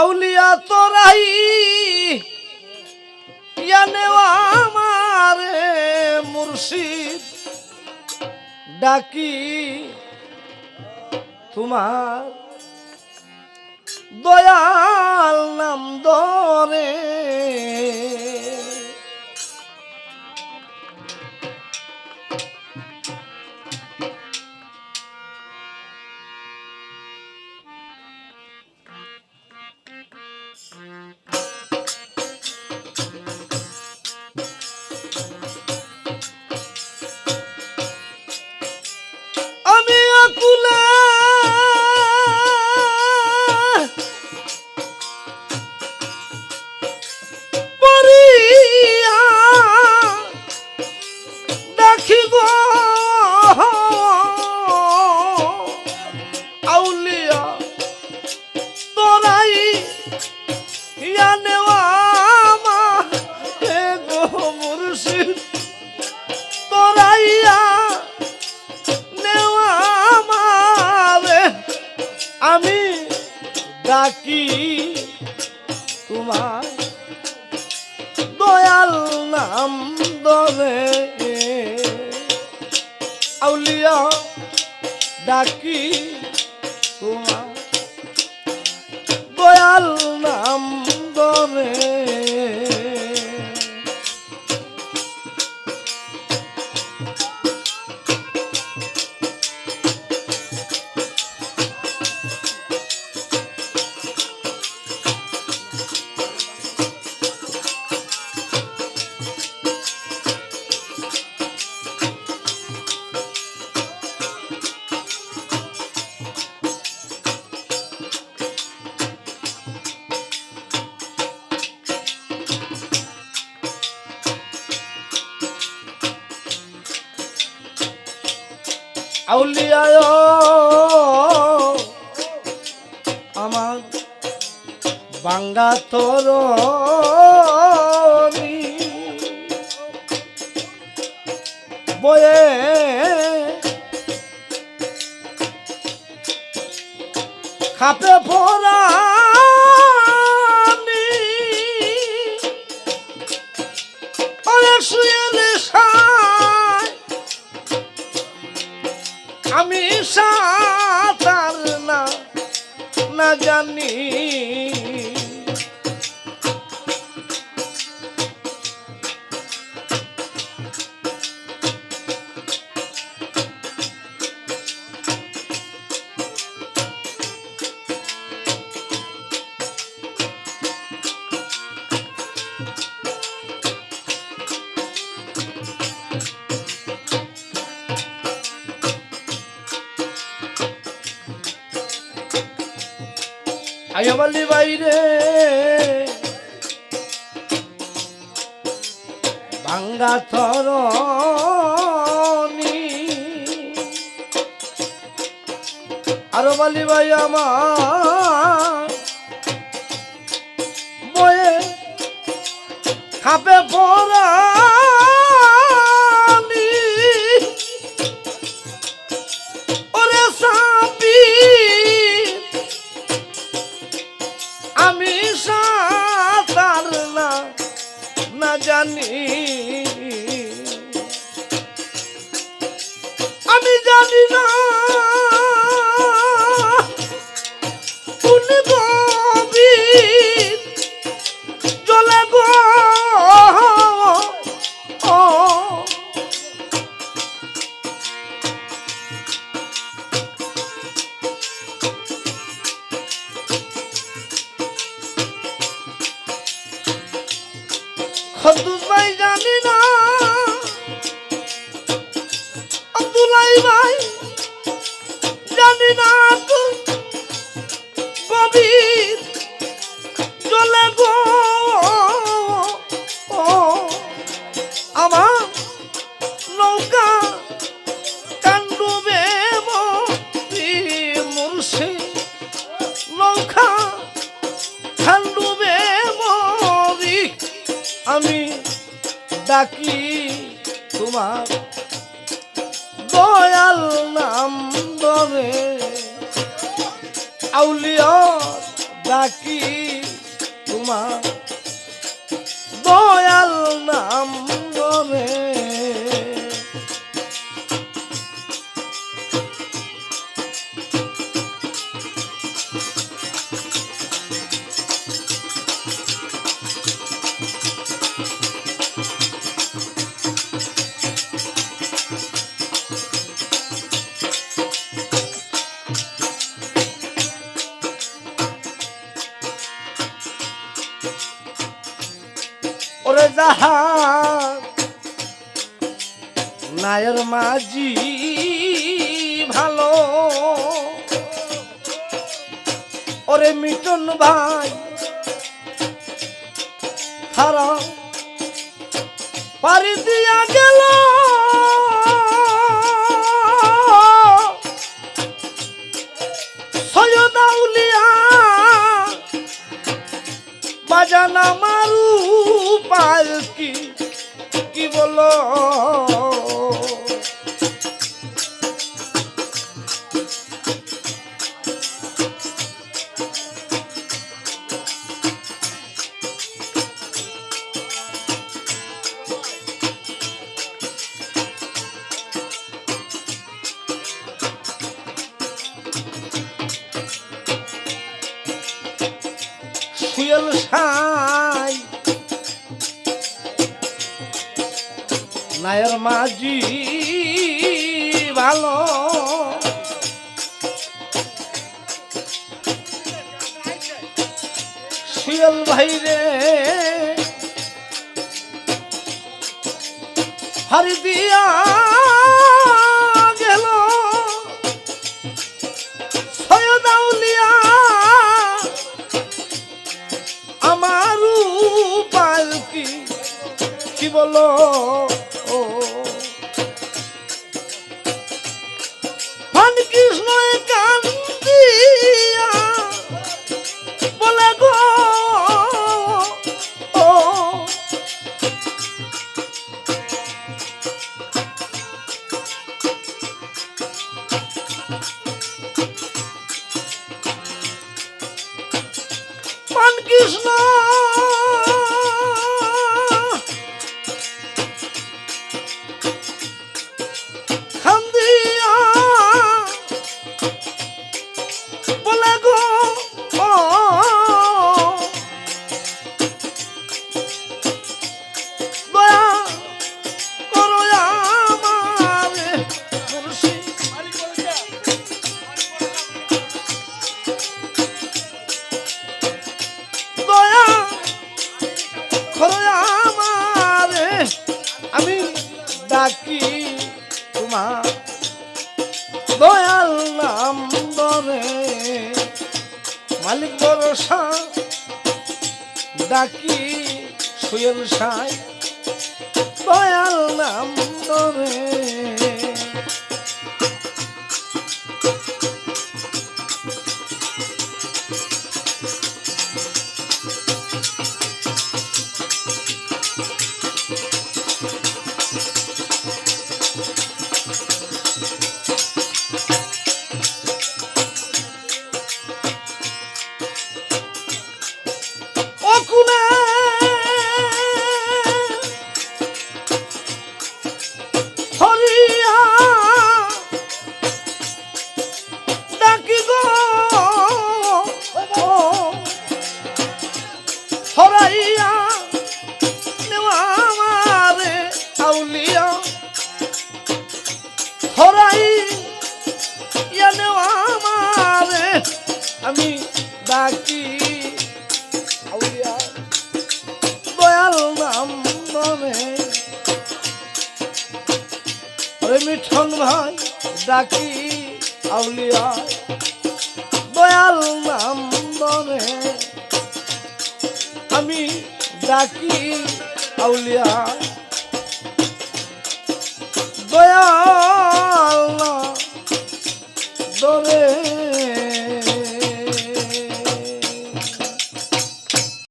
আউলিয়া তোরাই আমারে মুর্শিদ। ডাকি তোমার দয়াল নাম দরে দেখি গো আউলিয়া, তোরাই ইয়া নেওয়া আমার। এ গো মুর্শিদ তোরাইয়া নেওয়া আমারে। আমি ডাকি আউলিয়া ডাকি তোমার। দয়াল নাম দরে আউলিয়ায় আমার বাঙ্গা তোর বয়ে খাপে পড়া শুয়ে আমি সাঁতার না না জানি আয়ামালি বাইরে। ভাঙ্গা থরনি আরও বালি ভাই আমার বয়ে খাপে পড়ানি আমি আমি ডাকি তোমার দয়াল নাম ধরে। আউলিয় ডাকি তোমার দয়াল নাম রে নায়ের মাঝি ভালো। ওরে মিটন ভাই খারাপ পারি দিয়া গেল। সুয়েল সাই নায়ের মাঝি ভালো। সুয়েল ভাই রে হারি বলো। মালিক ভরসা ডাকি সুয়েল সাই। দয়াল নাম ধরে। ডাকি আউলিয়া দয়াল নাম ধরে আমি ডাকি আউলিয়া দয়াল